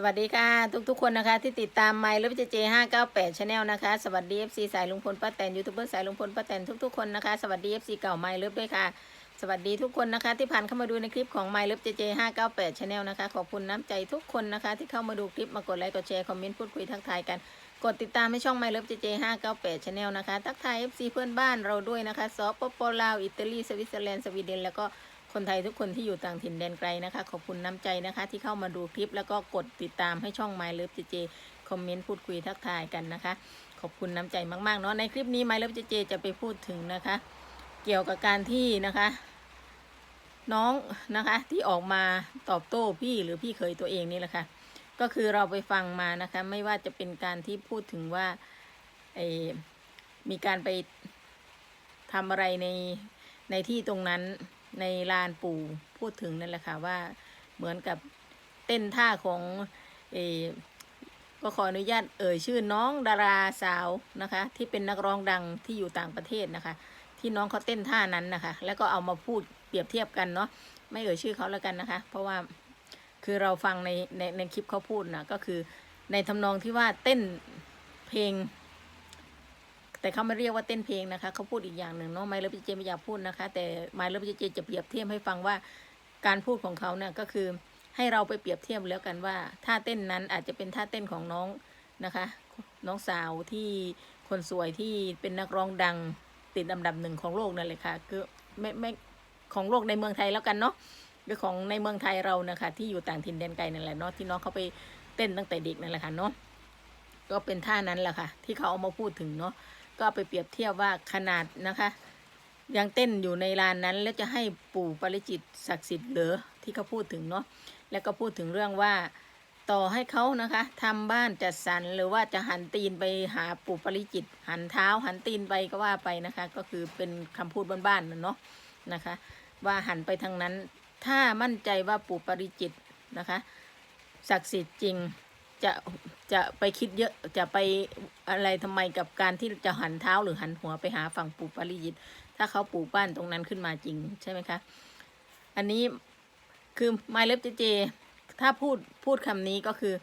สวัสดีค่ะทุกทุกๆคนนะคะ ที่ติดตามไมล์และเจเจห้าเก้าแปดชาแนลนะคะสวัสดีเอฟซีสายลุงพลป้าแตนยูทูบเบอร์สายลุงพลป้าแตนทุกๆคนนะคะสวัสดีเอฟซีเก่าไมล์ลิฟด้วยค่ะ สวัสดีทุกคนนะคะที่ผ่านเข้ามาดูในคลิปของไมล์ลิฟเจเจห้าเก้าแปดชาแนลนะคะขอบคุณน้ำใจทุกคนนะคะที่เข้ามาดูคลิปมากดไลค์กดแชร์คอมเมนต์พูดคุยทักทายกันกดติดตามให้ช่องไมล์ลิฟเจเจห้าเก้าแปดชาแนลนะคะทักทายเอฟซีเพื่อนบ้านเราด้วยนะคะสปปลาวอิตาลีสวิตเซอร์แลนด์สวีเดนแล้วก็ คนไทยทุกคนที่อยู่ต่างถิ่นแดนไกลนะคะ ขอบคุณน้ำใจนะคะ ที่เข้ามาดูคลิปแล้วก็กดติดตามให้ช่อง My Love JJ คอมเมนต์พูดคุยทักทายกันนะคะ ขอบคุณน้ำใจมากๆเนาะในคลิปนี้ My Love JJ จะไปพูดถึงนะคะ เกี่ยวกับการที่นะคะ น้องนะคะที่ออกมาตอบโต้พี่หรือพี่เคยตัวเองนี่แหละค่ะก็คือเราไปฟังมานะคะ ไม่ว่าจะเป็นการที่พูดถึงว่าไอมีการไปทำอะไรในในที่ตรงนั้น ในลานปู่พูดถึงนั่นแหละค่ะว่าเหมือนกับเต้นท่าของเอก็ขออนุญาตเอ่ยชื่อน้องดาราสาวนะคะ ที่เป็นนักร้องดังที่อยู่ต่างประเทศนะคะ ที่น้องเขาเต้นท่านั้นนะคะ แล้วก็เอามาพูดเปรียบเทียบกันเนาะไม่เอ่ยชื่อเขาแล้วกันนะคะ เพราะว่าคือเราฟังในในในคลิปเขาพูดนะก็คือในทำนองที่ว่าเต้นเพลง แต่เขาไม่เรียกว่าเต้นเพลงนะคะเขาพูดอีกอย่างหนึ่งเนาะไมล์เลฟเจไม่อยากพูดนะคะ แต่ไมล์เลฟเจจะเปรียบเทียบให้ฟังว่าการพูดของเขาเนี่ยก็คือให้เราไปเปรียบเทียบแล้วกันว่าท่าเต้นนั้นอาจจะเป็นท่าเต้นของน้องนะคะ น้องสาวที่คนสวยที่เป็นนักร้องดังติดอันดับหนึ่งของโลกนั่นเลยค่ะคือไม่ไม่ของโลกในเมืองไทยแล้วกันเนาะคือของในเมืองไทยเรานะคะที่อยู่ต่างถิ่นแดนไกลนั่นแหละเนาะที่น้องเขาไปเต้นตั้งแต่เด็กนั่นแหละค่ะเนาะก็เป็นท่านั้นแหละค่ะ ที่เขาเอามาพูดถึงเนาะ ก็ไปเปรียบเทียบว่าขนาดนะคะ ยังเต้นอยู่ในลานนั้น แล้วจะให้ปู่ปริจิตศักดิ์สิทธิ์เหรอที่เขาพูดถึงเนาะแล้วก็พูดถึงเรื่องว่าต่อให้เขานะคะทำบ้านจัดสรรหรือว่าจะหันตีนไปหาปู่ปริจิต หันเท้าหันตีนไปก็ว่าไปนะคะ ก็คือเป็นคำพูดบ้านๆนะเนาะนะคะ ว่าหันไปทางนั้น ถ้ามั่นใจว่าปู่ปริจิตนะคะศักดิ์สิทธิ์จริง จะจะไปคิดเยอะจะไปอะไรทำไมกับการที่จะหันเท้าหรือหันหัวไปหาฝั่งปู่ปาริจิตถ้าเขาปลูกบ้านตรงนั้นขึ้นมาจริงใช่ไหมคะ อันนี้คือไมเล็บเจเจ ถ้าพูดพูดคำนี้ก็คือ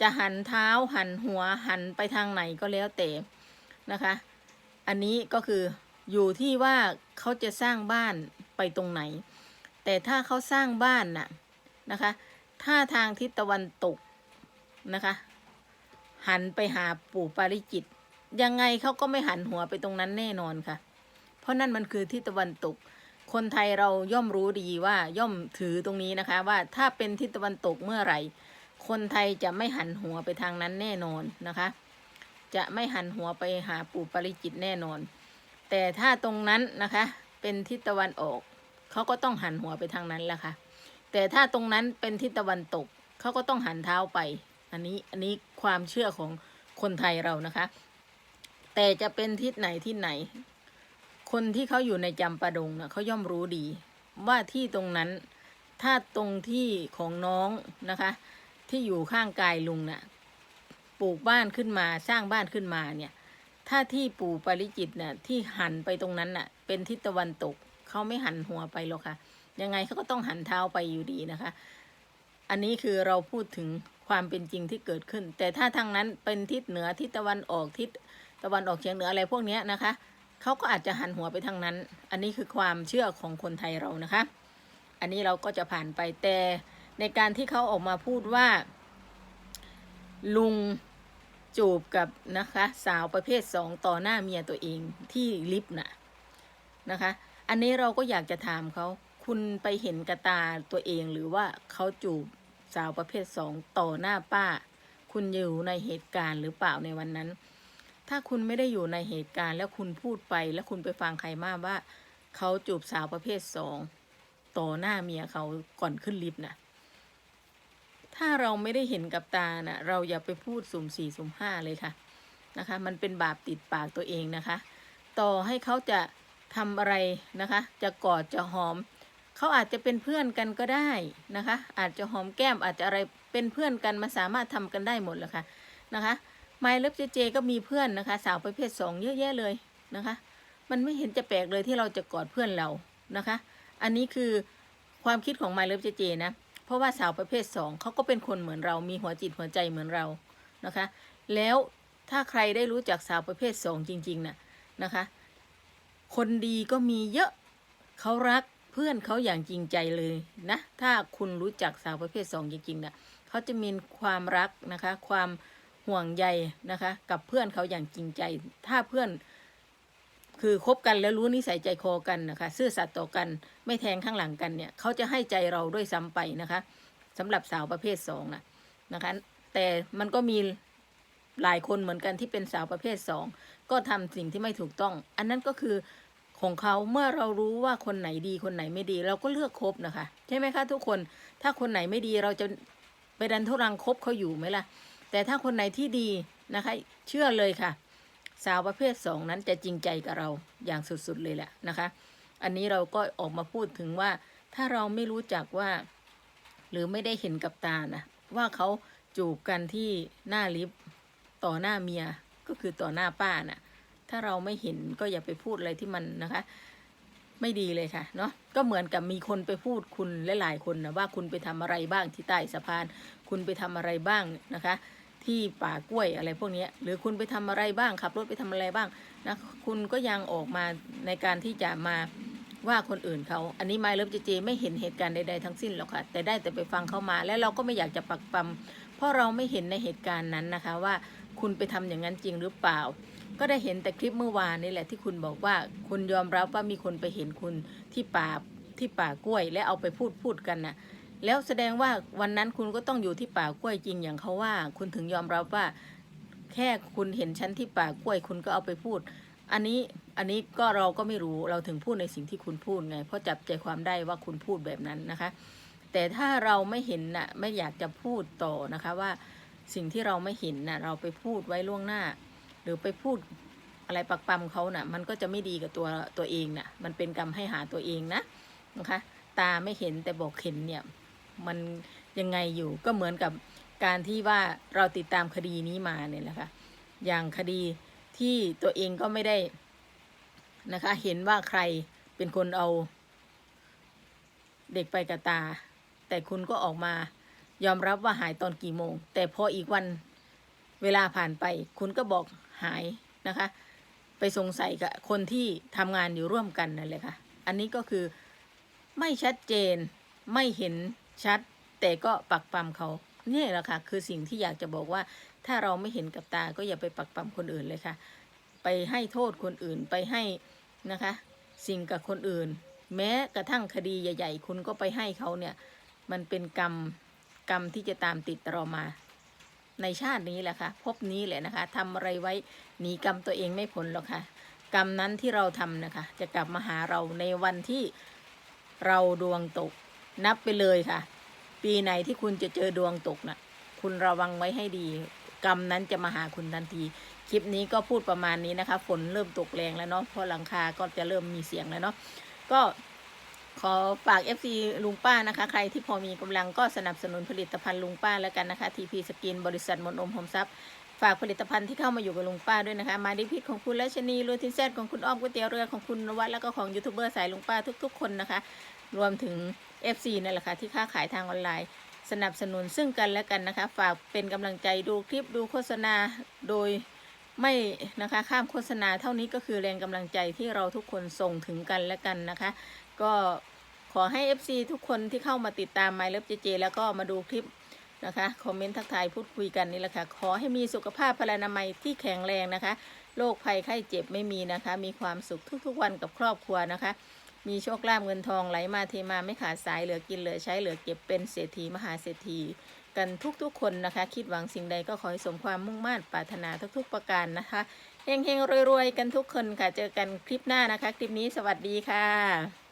จะหันเท้าหันหัวหันไปทางไหนก็แล้วแต่นะคะ อันนี้ก็คืออยู่ที่ว่าเขาจะสร้างบ้านไปตรงไหน แต่ถ้าเขาสร้างบ้านน่ะนะคะ ถ้าทางทิศตะวันตก นะคะ หันไปหาปู่ปาริจิต ยังไงเขาก็ไม่หันหัวไปตรงนั้นแน่นอนค่ะ เพราะนั่นมันคือทิศตะวันตก คนไทยเราย่อมรู้ดีว่าย่อมถือตรงนี้นะคะ ว่าถ้าเป็นทิศตะวันตกเมื่อไหร่ คนไทยจะไม่หันหัวไปทางนั้นแน่นอนนะคะ จะไม่หันหัวไปหาปู่ปาริจิตแน่นอน แต่ถ้าตรงนั้นนะคะ เป็นทิศตะวันออกเขาก็ต้องหันหัวไปทางนั้นแหละค่ะแต่ถ้าตรงนั้นเป็นทิศตะวันตก เขาก็ต้องหันเท้าไป อันนี้อันนี้ความเชื่อของคนไทยเรานะคะ แต่จะเป็นทิศไหนที่ไหน คนที่เขาอยู่ในจำปาดงนะเขาย่อมรู้ดี ว่าที่ตรงนั้นถ้าตรงที่ของน้องนะคะ ที่อยู่ข้างกายลุงน่ะปลูกบ้านขึ้นมาสร้างบ้านขึ้นมาเนี่ย ถ้าที่ปู่ปริจิตน่ะที่หันไปตรงนั้นน่ะ เป็นทิศตะวันตกเขาไม่หันหัวไปหรอกค่ะยังไงเขาก็ต้องหันเท้าไปอยู่ดีนะคะ อันนี้คือเราพูดถึงความเป็นจริงที่เกิดขึ้น แต่ถ้าทางนั้นเป็นทิศเหนือทิศตะวันออกทิศตะวันออกเฉียงเหนืออะไรพวกนี้นะคะเขาก็อาจจะหันหัวไปทางนั้น อันนี้คือความเชื่อของคนไทยเรานะคะ อันนี้เราก็จะผ่านไปแต่ในการที่เขาออกมาพูดว่า ลุงจูบกับนะคะ สาวประเภทสองต่อหน้าเมียตัวเองที่ลิฟต์น่ะนะคะ อันนี้เราก็อยากจะถามเขาคุณไปเห็นกระตาตัวเองหรือว่าเขาจูบ สาวประเภทสองต่อหน้าป้า คุณอยู่ในเหตุการณ์หรือเปล่าในวันนั้น ถ้าคุณไม่ได้อยู่ในเหตุการณ์แล้วคุณพูดไปแล้วคุณไปฟังใครมาว่า เขาจูบสาวประเภทสองต่อหน้าเมียเขาก่อนขึ้นลิฟต์น่ะถ้าเราไม่ได้เห็นกับตานะเราอย่าไปพูดสุ่มสี่สุ่มห้าเลยค่ะนะคะ มันเป็นบาปติดปากตัวเองนะคะ ต่อให้เขาจะทำอะไรนะคะ จะกอดจะหอม เขาอาจจะเป็นเพื่อนกันก็ได้นะคะ อาจจะหอมแก้มอาจจะอะไรเป็นเพื่อนกันมาสามารถทำกันได้หมดแหละค่ะนะคะไมล์เล็บเจเจก็มีเพื่อนนะคะ สาวประเภทสองเยอะแยะเลยนะคะ มันไม่เห็นจะแปลกเลยที่เราจะกอดเพื่อนเรานะคะ อันนี้คือความคิดของไมล์เล็บเจเจนะเพราะว่าสาวประเภทสองเขาก็เป็นคนเหมือนเรา มีหัวจิตหัวใจเหมือนเรานะคะ แล้วถ้าใครได้รู้จักสาวประเภทสองจริงๆน่ะนะคะ คนดีก็มีเยอะเขารัก เพื่อนเขาอย่างจริงใจเลยนะ ถ้าคุณรู้จักสาวประเภทสองจริงๆน่ะเขาจะมีความรักนะคะ ความห่วงใยนะคะ กับเพื่อนเขาอย่างจริงใจ ถ้าเพื่อนคือคบกันแล้วรู้นิสัยใจคอกันนะคะ ซื่อสัตย์ต่อกันไม่แทงข้างหลังกันเนี่ยเขาจะให้ใจเราด้วยซ้ำไปนะคะสำหรับสาวประเภทสองนะนะคะ แต่มันก็มีหลายคนเหมือนกันที่เป็นสาวประเภทสองก็ทำสิ่งที่ไม่ถูกต้อง อันนั้นก็คือ ของเขาเมื่อเรารู้ว่าคนไหนดีคนไหนไม่ดี เราก็เลือกคบนะคะ ใช่ไหมคะทุกคนถ้าคนไหนไม่ดีเราจะไปดันทุรังคบเขาอยู่ไหมล่ะ แต่ถ้าคนไหนที่ดีนะคะ เชื่อเลยค่ะ สาวประเภทสองนั้นจะจริงใจกับเราอย่างสุดๆเลยแหละนะคะ อันนี้เราก็ออกมาพูดถึงว่า ถ้าเราไม่รู้จักว่า หรือไม่ได้เห็นกับตานะว่าเขาจูบกันที่หน้าลิฟต์ต่อหน้าเมียก็คือต่อหน้าป้าน่ะ ถ้าเราไม่เห็นก็อย่าไปพูดอะไรที่มันนะคะ ไม่ดีเลยค่ะเนาะก็เหมือนกับมีคนไปพูดคุณหลายๆคนนะว่าคุณไปทำอะไรบ้างที่ใต้สะพาน คุณไปทำอะไรบ้างนะคะที่ป่ากล้วยอะไรพวกนี้หรือคุณไปทำอะไรบ้างขับรถไปทำอะไรบ้างนะคุณก็ยังออกมาในการที่จะมาว่าคนอื่นเขาอันนี้ไม่เลิฟเจเจไม่เห็นเหตุการณ์ใดๆทั้งสิ้นหรอกค่ะ แต่ได้แต่ไปฟังเขามา และเราก็ไม่อยากจะปักปั๊มเพราะเราไม่เห็นในเหตุการณ์นั้นนะคะว่า คุณไปทำอย่างนั้นจริงหรือเปล่า ก็ได้เห็นแต่คลิปเมื่อวานนี่แหละที่คุณบอกว่าคุณยอมรับว่ามีคนไปเห็นคุณที่ป่าที่ป่ากล้วย และเอาไปพูดพูดกันน่ะแล้วแสดงว่าวันนั้นคุณก็ต้องอยู่ที่ป่ากล้วยจริงอย่างเขาว่า คุณถึงยอมรับว่า แค่คุณเห็นฉันที่ป่ากล้วย คุณก็เอาไปพูด อันนี้อันนี้ก็เราก็ไม่รู้เราถึงพูดในสิ่งที่คุณพูดไง เพราะจับใจความได้ว่าคุณพูดแบบนั้นนะคะ แต่ถ้าเราไม่เห็นน่ะไม่อยากจะพูดต่อนะคะว่า สิ่งที่เราไม่เห็นน่ะเราไปพูดไว้ล่วงหน้า หรือไปพูดอะไรปักปั๊มเขาน่ะ มันก็จะไม่ดีกับตัวตัวเองน่ะ มันเป็นกรรมให้หาตัวเองนะนะคะ ตาไม่เห็นแต่บอกเห็นเนี่ยมันยังไงอยู่ก็เหมือนกับการที่ว่าเราติดตามคดีนี้มาเนี่ยแหละค่ะอย่างคดีที่ตัวเองก็ไม่ได้นะคะ เห็นว่าใครเป็นคนเอาเด็กไปกับตา แต่คุณก็ออกมา ยอมรับว่าหายตอนกี่โมง แต่พออีกวันเวลาผ่านไป คุณก็บอกหายนะคะ ไปสงสัยกับคนที่ทำงานอยู่ร่วมกันนั่นแหละค่ะ อันนี้ก็คือไม่ชัดเจนไม่เห็นชัด แต่ก็ปักปั๊มเขาเนี่ยแหละค่ะ คือสิ่งที่อยากจะบอกว่า ถ้าเราไม่เห็นกับตาก็อย่าไปปักปั๊มคนอื่นเลยค่ะ ไปให้โทษคนอื่นไปให้นะคะ สิ่งกับคนอื่น แม้กระทั่งคดีใหญ่ ๆ คุณก็ไปให้เขาเนี่ย มันเป็นกรรม กรรมที่จะตามติดเรามา ในชาตินี้แหละค่ะพบนี้แหละนะคะทำอะไรไว้หนีกรรมตัวเองไม่พ้นหรอกค่ะ กรรมนั้นที่เราทำนะคะ จะกลับมาหาเราในวันที่เราดวงตก นับไปเลยค่ะ ปีไหนที่คุณจะเจอดวงตกน่ะ คุณระวังไว้ให้ดี กรรมนั้นจะมาหาคุณทันที คลิปนี้ก็พูดประมาณนี้นะคะ ฝนเริ่มตกแรงแล้วเนาะเพราะหลังคาก็จะเริ่มมีเสียงแล้วเนาะก็ ขอฝาก FC ลุงป้านะคะ ใครที่พอมีกำลังก็สนับสนุนผลิตภัณฑ์ลุงป้าแล้วกันนะคะ TP สกินบริษัทมนอมโฮมซับฝากผลิตภัณฑ์ที่เข้ามาอยู่กับลุงป้าด้วยนะคะ มาดิพิษของคุณและชนีรูทินแซดของคุณอ้อมก๋วยเตี๋ยวเรือของคุณนวัดแล้วก็ของยูทูบเบอร์สายลุงป้าทุก ๆ คนนะคะ รวมถึง FC นั่นแหละค่ะที่ค้าขายทางออนไลน์ สนับสนุนซึ่งกันและกันนะคะ ฝากเป็นกำลังใจดูคลิปดูโฆษณาโดยไม่นะคะข้ามโฆษณาเท่านี้ก็คือแรงกำลังใจที่เราทุกคนส่งถึงกันและกันนะคะ ก็ขอให้ FC ทุกคนที่เข้ามาติดตาม My Love JJ แล้วก็มาดูคลิปนะคะคอมเมนต์ทักทายพูดคุยกันนี่แหละค่ะ ขอให้มีสุขภาพพลานามัยที่แข็งแรงนะคะโรคภัยไข้เจ็บไม่มีนะคะ มีความสุขทุกๆวันกับครอบครัวนะคะ มีโชคลาภเงินทองไหลมาเทมาไม่ขาดสายเหลือกินเหลือใช้เหลือเก็บเป็นเศรษฐีมหาเศรษฐีกันทุกๆคนนะคะ คิดหวังสิ่งใดก็ขอให้สมความมุ่งมั่นปรารถนาทุกๆประการนะคะเฮงๆรวยๆกันทุกคนค่ะเจอกันคลิปหน้านะคะ คลิปนี้สวัสดีค่ะ